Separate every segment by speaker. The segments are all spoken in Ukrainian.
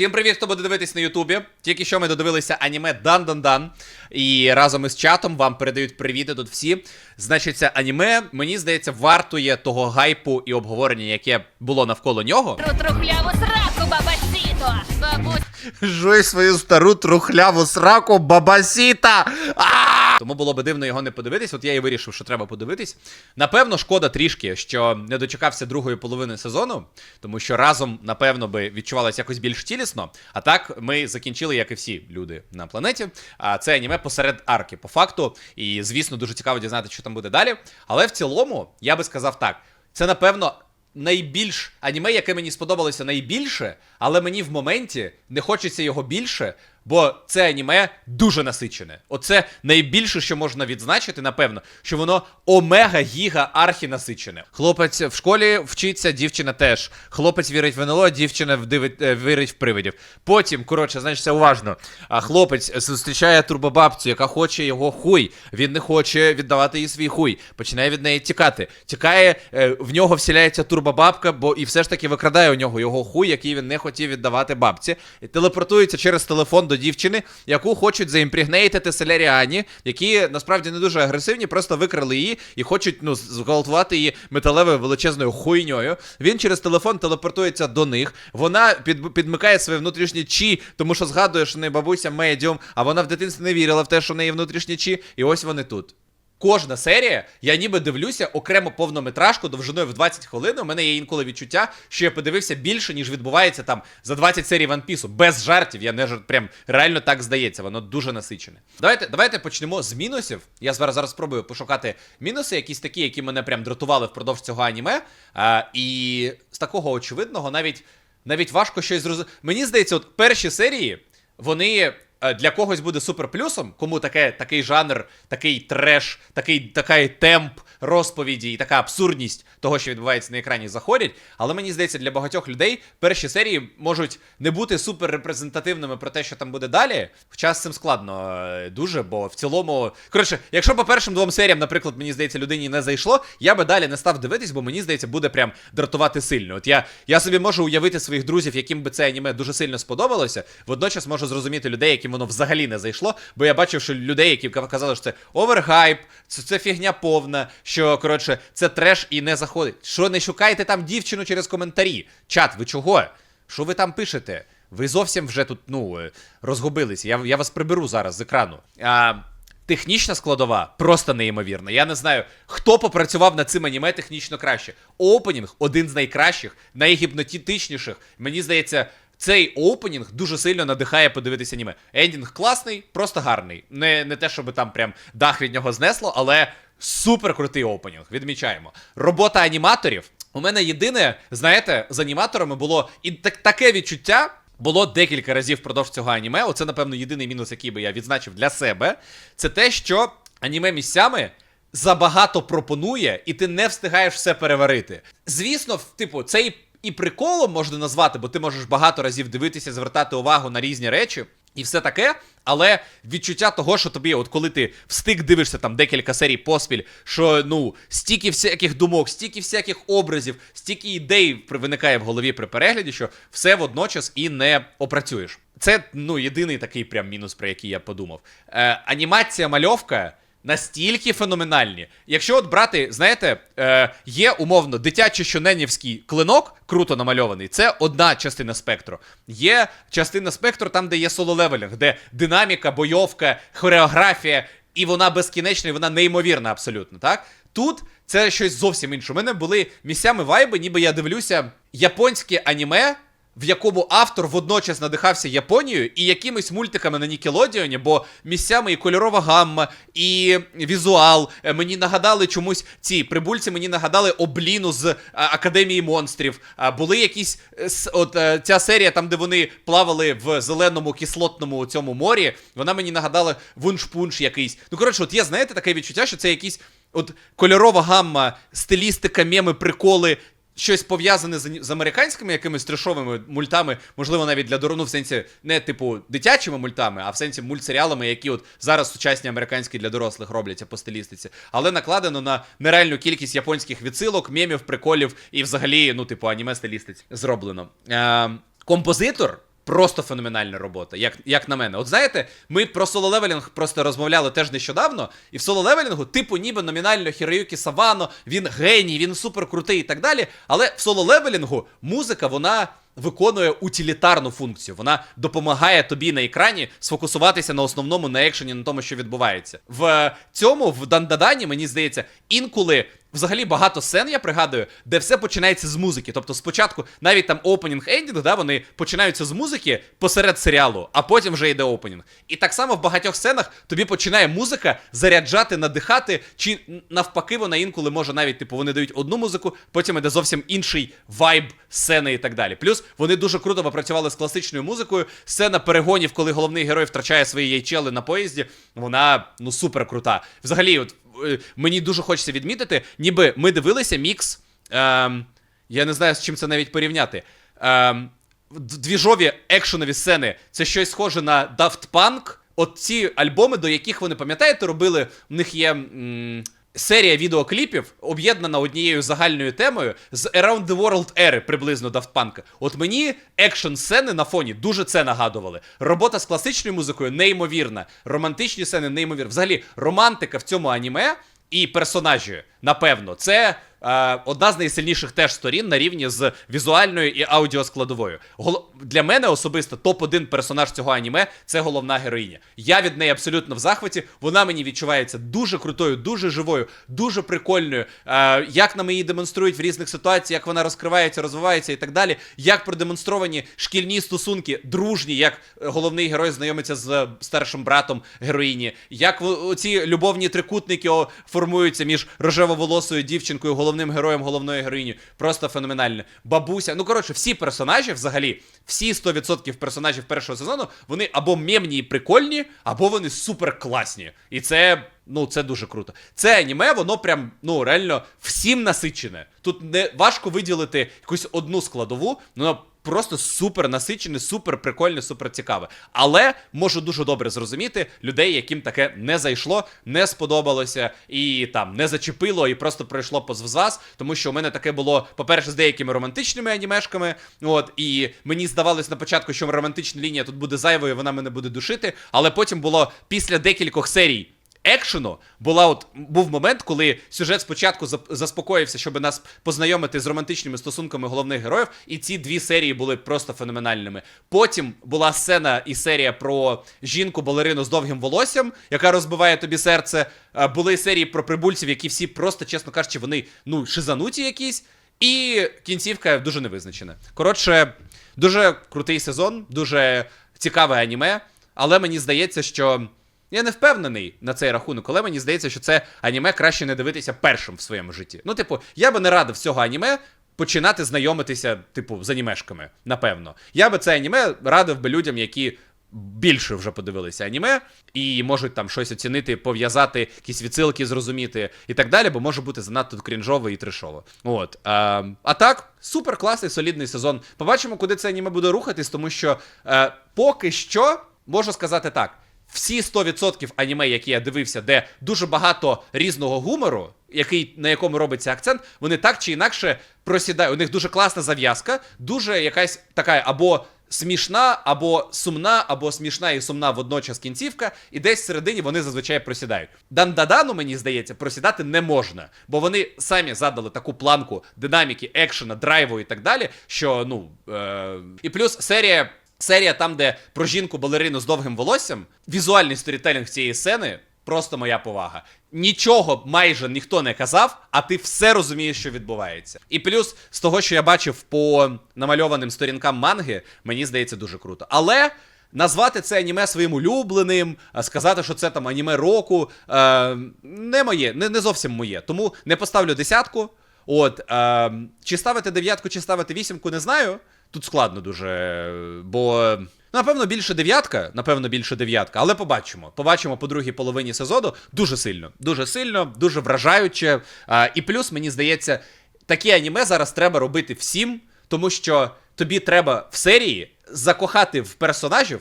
Speaker 1: Всім привіт, хто буде дивитись на Ютубі. Тільки що ми додивилися аніме Дан Дан Дан. І разом із чатом вам передають привіти тут всі. Значить, це аніме, мені здається, вартує того гайпу і обговорення, яке було навколо нього.
Speaker 2: Тру трухляву сраку, бабасіто! Бабусь,
Speaker 1: Жуй свою стару трухляву сраку, бабасіта! Тому було би дивно його не подивитись. От я і вирішив, що треба подивитись. Напевно, шкода трішки, що не дочекався другої половини сезону, тому що разом, напевно, би відчувалося якось більш цілісно. А так ми закінчили, як і всі люди на планеті. А це аніме посеред арки, по факту. І, звісно, дуже цікаво дізнати, що там буде далі. Але в цілому, я би сказав так: це напевно. Найбільш аніме, яке мені сподобалося найбільше, але мені в моменті не хочеться його більше, бо це аніме дуже насичене. Оце найбільше, що можна відзначити, напевно, що воно омега гіга архі насичене. Хлопець в школі вчиться, дівчина теж. Хлопець вірить в НЛО, дівчина вдивить, е, вірить в привидів. Потім, коротше, значить, уважно. А хлопець зустрічає турбобабцю, яка хоче його хуй. Він не хоче віддавати їй свій хуй. Починає від неї тікати. Тікає, е, в нього вселяється турбобабка, бо і все ж таки викрадає у нього його хуй, який він не хотів віддавати бабці. І телепортується через телефон до дівчини, яку хочуть заімпрігнейтити селяріані, які насправді не дуже агресивні, просто викрали її і хочуть ну, зґвалтувати її металевою величезною хуйньою. Він через телефон телепортується до них. Вона під, підмикає своє внутрішнє чі, тому що згадує, що не бабуся медіум, а вона в дитинстві не вірила в те, що в неї внутрішнє чі, і ось вони тут. Кожна серія, я ніби дивлюся окремо повнометражку довжиною в 20 хвилин. У мене є інколи відчуття, що я подивився більше, ніж відбувається там за 20 серій One Piece. Без жартів. Я не жарт, прям реально так здається. Воно дуже насичене. Давайте, давайте почнемо з мінусів. Я зараз зараз спробую пошукати мінуси, якісь такі, які мене прям дратували впродовж цього аніме. А, і з такого очевидного навіть навіть важко щось зрозуміти. Мені здається, от перші серії вони. Е, Для когось буде супер плюсом, кому таке, такий жанр, такий треш, такий, такий темп розповіді і така абсурдність того, що відбувається на екрані, заходять. Але мені здається, для багатьох людей перші серії можуть не бути супер репрезентативними про те, що там буде далі. Хоча з цим складно е, дуже, бо в цілому. Коротше, якщо по першим двом серіям, наприклад, мені здається, людині не зайшло, я би далі не став дивитись, бо мені здається, буде прям дратувати сильно. От я, я собі можу уявити своїх друзів, яким би це аніме дуже сильно сподобалося. Водночас можу зрозуміти людей, яким воно взагалі не зайшло. Бо я бачив, що людей, які казали, що це овергайп, це, це фігня повна, що коротше, це треш і не заходить. Що не шукаєте там дівчину через коментарі? Чат, ви чого? Що ви там пишете? Ви зовсім вже тут, ну, е, розгубилися. Я, я вас приберу зараз з екрану. А, технічна складова просто неймовірна. Я не знаю, хто попрацював над цим аніме технічно краще. Опенінг один з найкращих, найгіпнотичніших. Мені здається, цей опенінг дуже сильно надихає подивитися аніме. Ендінг класний, просто гарний. Не, не те, щоб там прям дах від нього знесло, але супер крутий опенінг. Відмічаємо. Робота аніматорів. У мене єдине, знаєте, з аніматорами було і так, таке відчуття. Було декілька разів впродовж цього аніме. Оце, напевно, єдиний мінус, який би я відзначив для себе. Це те, що аніме місцями забагато пропонує, і ти не встигаєш все переварити. Звісно, типу, цей і приколом можна назвати, бо ти можеш багато разів дивитися, звертати увагу на різні речі. І все таке, але відчуття того, що тобі, от коли ти встиг дивишся там декілька серій поспіль, що ну стільки всяких думок, стільки всяких образів, стільки ідей виникає в голові при перегляді, що все водночас і не опрацюєш. Це ну єдиний такий прям мінус, про який я подумав. Е, анімація мальовка. Настільки феноменальні. Якщо от брати, знаєте, е, є умовно дитячий щоненівський клинок, круто намальований, це одна частина спектру. Є частина спектру там, де є соло-левелінг, де динаміка, бойовка, хореографія, і вона безкінечна, і вона неймовірна абсолютно. Так? Тут це щось зовсім інше. У мене були місцями вайби, ніби я дивлюся японське аніме в якому автор водночас надихався Японією і якимись мультиками на Нікелодіоні, бо місцями і кольорова гамма, і візуал е, мені нагадали чомусь ці прибульці мені нагадали обліну з Академії монстрів. А, були якісь е, от е, ця серія, там де вони плавали в зеленому кислотному цьому морі. Вона мені нагадала вуншпунш якийсь. Ну коротше, от є, знаєте, таке відчуття, що це якісь от кольорова гамма, стилістика, меми, приколи щось пов'язане з, з американськими якимись трешовими мультами, можливо, навіть для дорону в сенсі не типу дитячими мультами, а в сенсі мультсеріалами, які от зараз сучасні американські для дорослих робляться по стилістиці, але накладено на нереальну кількість японських відсилок, мемів, приколів і взагалі, ну, типу, аніме стилістиці зроблено. Е, композитор Просто феноменальна робота, як, як на мене. От знаєте, ми про соло-левелінг просто розмовляли теж нещодавно, і в соло-левелінгу, типу, ніби номінально Хіроюкі Савано, він геній, він супер крутий і так далі. Але в соло-левелінгу музика, вона виконує утилітарну функцію. Вона допомагає тобі на екрані сфокусуватися на основному на екшені, на тому, що відбувається. В цьому, в Дандадані, мені здається, інколи. Взагалі багато сцен, я пригадую, де все починається з музики. Тобто спочатку навіть там опенінг ендінг, да, вони починаються з музики посеред серіалу, а потім вже йде опенінг. І так само в багатьох сценах тобі починає музика заряджати, надихати, чи навпаки, вона інколи може навіть, типу, вони дають одну музику, потім іде зовсім інший вайб сцени і так далі. Плюс вони дуже круто попрацювали з класичною музикою. Сцена перегонів, коли головний герой втрачає свої яйчели на поїзді, вона ну супер крута. Взагалі, от е, мені дуже хочеться відмітити, ніби ми дивилися мікс. Ем, я не знаю, з чим це навіть порівняти. Ем, двіжові екшенові сцени це щось схоже на Daft Punk. От ці альбоми, до яких вони пам'ятаєте, робили, в них є. М- Серія відеокліпів об'єднана однією загальною темою з Around the World ери приблизно Daft Punk. От мені екшн сцени на фоні дуже це нагадували. Робота з класичною музикою неймовірна. Романтичні сцени неймовірні. Взагалі, романтика в цьому аніме і персонажі, напевно, це одна з найсильніших теж сторін на рівні з візуальною і аудіоскладовою. Гол... Для мене особисто топ-1 персонаж цього аніме це головна героїня. Я від неї абсолютно в захваті. Вона мені відчувається дуже крутою, дуже живою, дуже прикольною. Е, як нам її демонструють в різних ситуаціях, як вона розкривається, розвивається і так далі. Як продемонстровані шкільні стосунки, дружні, як е, головний герой знайомиться з е, старшим братом героїні, як оці любовні трикутники формуються між рожево-волосою дівчинкою, головним героєм, головною героїнею. Просто феноменально. Бабуся. Ну коротше, всі персонажі взагалі, всі 100% персонажів першого сезону, вони або мемні і прикольні, або вони супер класні. І це. Ну, це дуже круто. Це аніме, воно прям ну реально всім насичене. Тут не важко виділити якусь одну складову, ну, просто супер насичене, супер прикольне, супер цікаве. Але можу дуже добре зрозуміти людей, яким таке не зайшло, не сподобалося і там не зачепило, і просто пройшло повз вас. Тому що у мене таке було, по-перше, з деякими романтичними анімешками. От, і мені здавалось на початку, що романтична лінія тут буде зайвою, вона мене буде душити. Але потім було після декількох серій екшену була от був момент, коли сюжет спочатку заспокоївся, щоб нас познайомити з романтичними стосунками головних героїв, і ці дві серії були просто феноменальними. Потім була сцена і серія про жінку балерину з довгим волоссям, яка розбиває тобі серце. Були серії про прибульців, які всі просто, чесно кажучи, вони ну шизануті якісь. І кінцівка дуже невизначена. Коротше, дуже крутий сезон, дуже цікаве аніме, але мені здається, що. Я не впевнений на цей рахунок, але мені здається, що це аніме краще не дивитися першим в своєму житті. Ну, типу, я би не радив цього аніме починати знайомитися, типу, з анімешками, напевно. Я би це аніме радив би людям, які більше вже подивилися аніме, і можуть там щось оцінити, пов'язати, якісь відсилки зрозуміти і так далі, бо може бути занадто крінжово і трешово. От. А, а так, супер класний, солідний сезон. Побачимо, куди це аніме буде рухатись, тому що е, поки що можу сказати так. Всі 100% аніме, які я дивився, де дуже багато різного гумору, який, на якому робиться акцент, вони так чи інакше просідають. У них дуже класна зав'язка, дуже якась така або смішна, або сумна, або смішна і сумна водночас кінцівка, і десь всередині вони зазвичай просідають. Дандадану, мені здається, просідати не можна, бо вони самі задали таку планку динаміки, екшена, драйву і так далі. Що ну е- і плюс серія. Серія там, де про жінку балерину з довгим волоссям, візуальний сторітелінг цієї сцени просто моя повага. Нічого майже ніхто не казав, а ти все розумієш, що відбувається. І плюс з того, що я бачив по намальованим сторінкам манги, мені здається дуже круто. Але. Назвати це аніме своїм улюбленим, сказати, що це там аніме року, е, не моє, не, не зовсім моє. Тому не поставлю десятку. От, е, чи ставити дев'ятку, чи ставити вісімку, не знаю. Тут складно дуже, бо. Напевно, більше дев'ятка, напевно, більше дев'ятка, але побачимо. Побачимо по другій половині сезону дуже сильно, дуже сильно, дуже вражаюче. А, і плюс, мені здається, такі аніме зараз треба робити всім, тому що тобі треба в серії закохати в персонажів,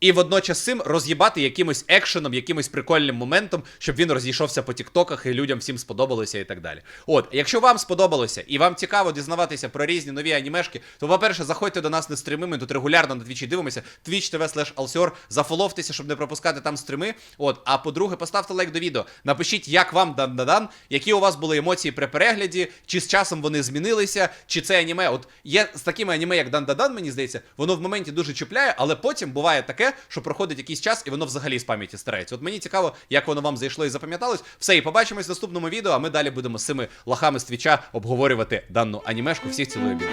Speaker 1: І водночас цим роз'їбати якимось екшеном, якимось прикольним моментом, щоб він розійшовся по тіктоках і людям всім сподобалося і так далі. От, якщо вам сподобалося і вам цікаво дізнаватися про різні нові анімешки, то, по-перше, заходьте до нас на стріми. Ми тут регулярно на твічі дивимося. Twitch TV slash Alsior. Зафоловтеся, щоб не пропускати там стрими. От, а по-друге, поставте лайк до відео. Напишіть, як вам дан-дан-дан, які у вас були емоції при перегляді, чи з часом вони змінилися, чи це аніме. От є з такими аніме, як дан-дан-дан, мені здається, воно в моменті дуже чіпляє, але потім буває що проходить якийсь час і воно взагалі з пам'яті старається. От мені цікаво, як воно вам зайшло і запам'яталось. Все, і побачимось в наступному відео, а ми далі будемо з цими лахами з твіча обговорювати дану анімешку. Всіх цілую біля.